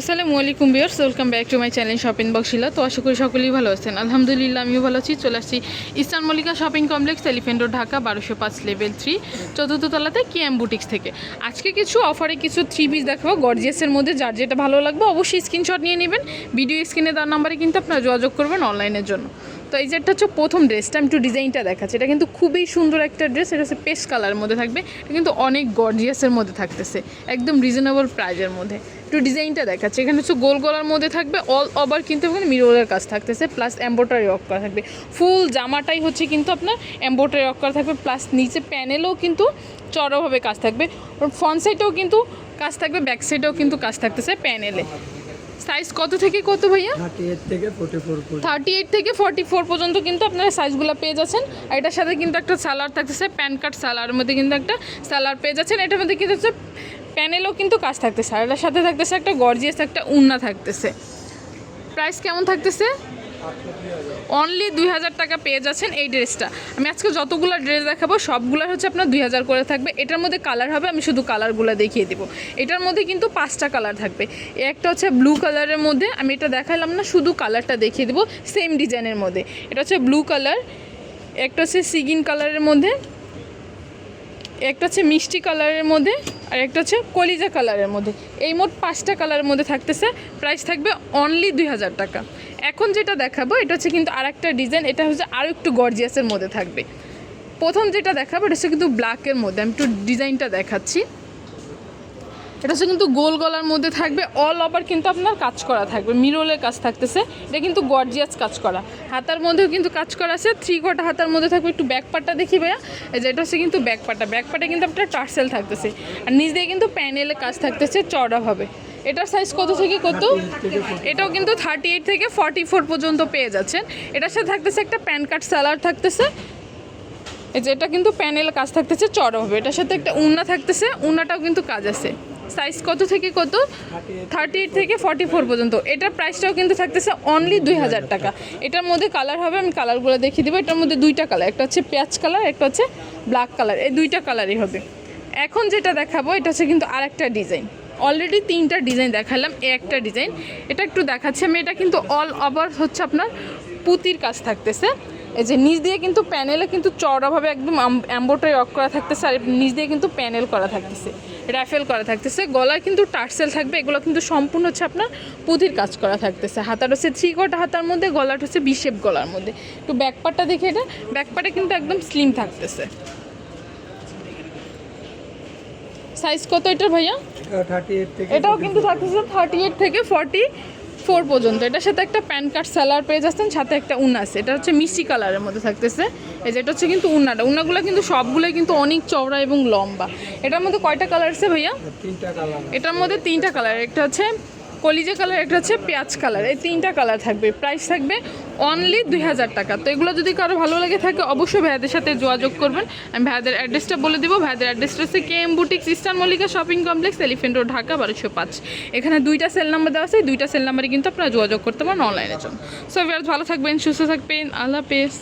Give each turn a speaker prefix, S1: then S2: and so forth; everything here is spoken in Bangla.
S1: আসসালামু আলাইকুম বিয়ার্স welcome back to my channel shopping বক্সিলা তো আশা করি সকলেই ভালো আছেন। আলহামদুলিল্লাহ, আমিও ভালো আছি। চলে আসছি Eastern Mallika Shopping Complex, Elephant Road, Dhaka, বারোশো পাঁচ, লেভেল থ্রি, চতুর্থ তলাতে এম বুটিক্স থেকে। আজকে কিছু অফারে কিছু থ্রি পিস দেখাবো। গর্জিয়াসের মধ্যে যার যেটা ভালো লাগবে, অবশ্যই স্ক্রিনশট নিয়ে নেবেন। ভিডিও স্ক্রিনে তার নাম্বারে কিন্তু আপনারা যোগাযোগ করবেন অনলাইনের জন্য। তো এই যে একটা হচ্ছে প্রথম ড্রেসটা আমি একটু ডিজাইনটা দেখাচ্ছি। এটা কিন্তু খুবই সুন্দর একটা ড্রেস এটা হচ্ছে পেস্ট কালারের মধ্যে থাকবে। এটা কিন্তু অনেক গর্জিয়াসের মধ্যে থাকতেছে, একদম রিজনেবল প্রাইজের মধ্যে। একটু ডিজাইনটা দেখাচ্ছে, এখানে হচ্ছে গোল গলার মধ্যে থাকবে অল ওভার কিন্তু এখানে মিররের কাজ থাকতেছে প্লাস এম্বোটারি ওয়ার্ক করা থাকবে। ফুল জামাটাই হচ্ছে কিন্তু আপনার এম্বোটারি ওয়ার্ক করা থাকবে প্লাস নিচে প্যানেলও কিন্তু চড়াভাবে কাজ থাকবে। ফ্রন্ট সাইডেও কিন্তু কাজ থাকবে ব্যাক সাইডেও কিন্তু কাজ থাকতেছে প্যানেলে সাইজ কত থেকে কত ভাইয়া?
S2: থার্টি এইট থেকে ফোর্টি ফোর
S1: পর্যন্ত কিন্তু আপনারা সাইজগুলো পেয়ে যাচ্ছেন। আর এটার সাথে কিন্তু একটা সালার থাকতেছে প্যান কার্ড সালার মধ্যে কিন্তু একটা সালার পেয়ে যাচ্ছেন। এটার মধ্যে কিন্তু হচ্ছে প্যানেলও কিন্তু কাজ থাকতেছে। আর এটার সাথে থাকতেছে একটা গর্জিয়াস একটা উন্না থাকতেছে। প্রাইস কেমন থাকতেছে? অনলি দুই হাজার টাকা পেয়ে যাচ্ছেন এই ড্রেসটা। আমি আজকে যতগুলো ড্রেস দেখাবো সবগুলো হচ্ছে আপনার দুই হাজার করে থাকবে। এটার মধ্যে কালার হবে, আমি শুধু কালারগুলো দেখিয়ে দেবো। এটার মধ্যে কিন্তু পাঁচটা কালার থাকবে। একটা হচ্ছে ব্লু কালারের মধ্যে, আমি এটা দেখালাম না, শুধু কালারটা দেখিয়ে দেবো, সেম ডিজাইনের মধ্যে। এটা হচ্ছে ব্লু কালার, একটা হচ্ছে সিগিন কালারের মধ্যে। একটা হচ্ছে মিষ্টি কালারের মধ্যে, আর একটা হচ্ছে কলিজা কালারের মধ্যে। এই মোট পাঁচটা কালারের মধ্যে থাকতেছে। প্রাইস থাকবে অনলি দুই হাজার টাকা। এখন যেটা দেখাবো, এটা হচ্ছে কিন্তু আর একটা ডিজাইন। এটা হচ্ছে আরও একটু গর্জিয়াসের মধ্যে থাকবে। প্রথম যেটা দেখাবো, এটা হচ্ছে কিন্তু ব্ল্যাকের মধ্যে। আমি একটু ডিজাইনটা দেখাচ্ছি। এটা হচ্ছে কিন্তু গোল গলার মধ্যে থাকবে অল ওভার কিন্তু আপনার কাজ করা থাকবে। মিরলের কাজ থাকতেছে, এটা কিন্তু গর্জিয়াস কাজ করা। হাতার মধ্যেও কিন্তু কাজ করা আছে থ্রি কোটা হাতার মধ্যে থাকবে। একটু ব্যাক পার্টটা দেখি ভাইয়া। এই যে এটা হচ্ছে কিন্তু ব্যাক পার্টটা ব্যাক পার্টে কিন্তু আপনার টার্সেল থাকতেছে। আর নিচ দিয়ে কিন্তু প্যানেলে কাজ থাকতেছে চড়াভাবে এটার সাইজ কত থেকে কত? এটাও কিন্তু থার্টি এইট থেকে ফর্টি ফোর পর্যন্ত পেয়ে যাচ্ছেন। এটার সাথে থাকতেছে একটা প্যান কার্ড স্যালার থাকতেছে। এই যে এটা কিন্তু প্যানেল কাজ থাকতেছে চড়া হবে এটার সাথে একটা উন্না থাকতেছে, উন্নাটাও কিন্তু কাজ আছে। সাইজ কত থেকে কত? থার্টি এইট থেকে ফর্টি ফোর পর্যন্ত। এটার প্রাইসটাও কিন্তু থাকতেছে অনলি দুই হাজার টাকা। এটার মধ্যে কালার হবে, আমি কালারগুলো দেখিয়ে দেবো। এটার মধ্যে দুইটা কালার একটা হচ্ছে পেঁয়াজ কালার একটা হচ্ছে ব্ল্যাক কালার এই দুইটা কালারই হবে। এখন যেটা দেখাবো, এটা হচ্ছে কিন্তু আরেকটা ডিজাইন অলরেডি তিনটা ডিজাইন দেখালাম এ একটা ডিজাইন এটা একটু দেখাচ্ছি আমি। এটা কিন্তু অল ওভার হচ্ছে আপনার পুতির কাজ থাকতেছে। এই যে নিচ দিয়ে কিন্তু প্যানেলে কিন্তু চড়াভাবে একদম অ্যাম্বোটারি অক করা থাকতেছে আর নিচ দিয়ে কিন্তু প্যানেল করা থাকতেছে র্যাফেল করা থাকতেছে। গলায় কিন্তু টার্সেল থাকবে এগুলো কিন্তু সম্পূর্ণ হচ্ছে আপনার পুঁথির কাজ করা থাকতেছে। হাতার হচ্ছে থ্রি কোটা হাতার মধ্যে গলাটা হচ্ছে বিশেপ গলার মধ্যে। একটু ব্যাকপারটা দেখে এটা ব্যাকপারে কিন্তু একদম স্লিম থাকতেছে। সাইজ কত এটার ভাইয়া? এটাও কিন্তু থাকতেছে থার্টি এইট থেকে ফর্টি ফোর পর্যন্ত। এটার সাথে একটা প্যান কার্ড স্যালার পেয়ে যাচ্ছেন সাথে একটা উন আছে। এটা হচ্ছে মিষ্টি কালারের মধ্যে থাকতেছে। এই যে এটা হচ্ছে কিন্তু উন্নাটা। উন্নাগুলো কিন্তু সবগুলোই কিন্তু অনেক চওড়া এবং লম্বা। এটার মধ্যে কয়টা কালার আছে ভাইয়া?
S2: তিনটা কালার
S1: এটার মধ্যে তিনটা কালার একটা হচ্ছে কলিজে কালার একটা হচ্ছে পেঁয়াজ কালার এই তিনটা কালার থাকবে। প্রাইস থাকবে অনলি দুই হাজার টাকা। তো এগুলো যদি কারও ভালো লাগে থাকে, অবশ্যই ভাইয়াদের সাথে যোগাযোগ করবেন। আমি ভাইয়াদের অ্যাড্রেসটা বলে দিব। ভাইয়াদের অ্যাড্রেসটা হচ্ছে K M boutique Eastern Mallika Shopping Complex Elephant Road Dhaka বারোশো পাঁচ। এখানে দুইটা সেল নাম্বার দেওয়া আছে। দুইটা সেল নাম্বারে কিন্তু আপনারা যোগাযোগ করতে পারেন অনলাইনের জন্য সো ভালো থাকবেন, সুস্থ থাকবেন। আল্লাহ হাফেজ।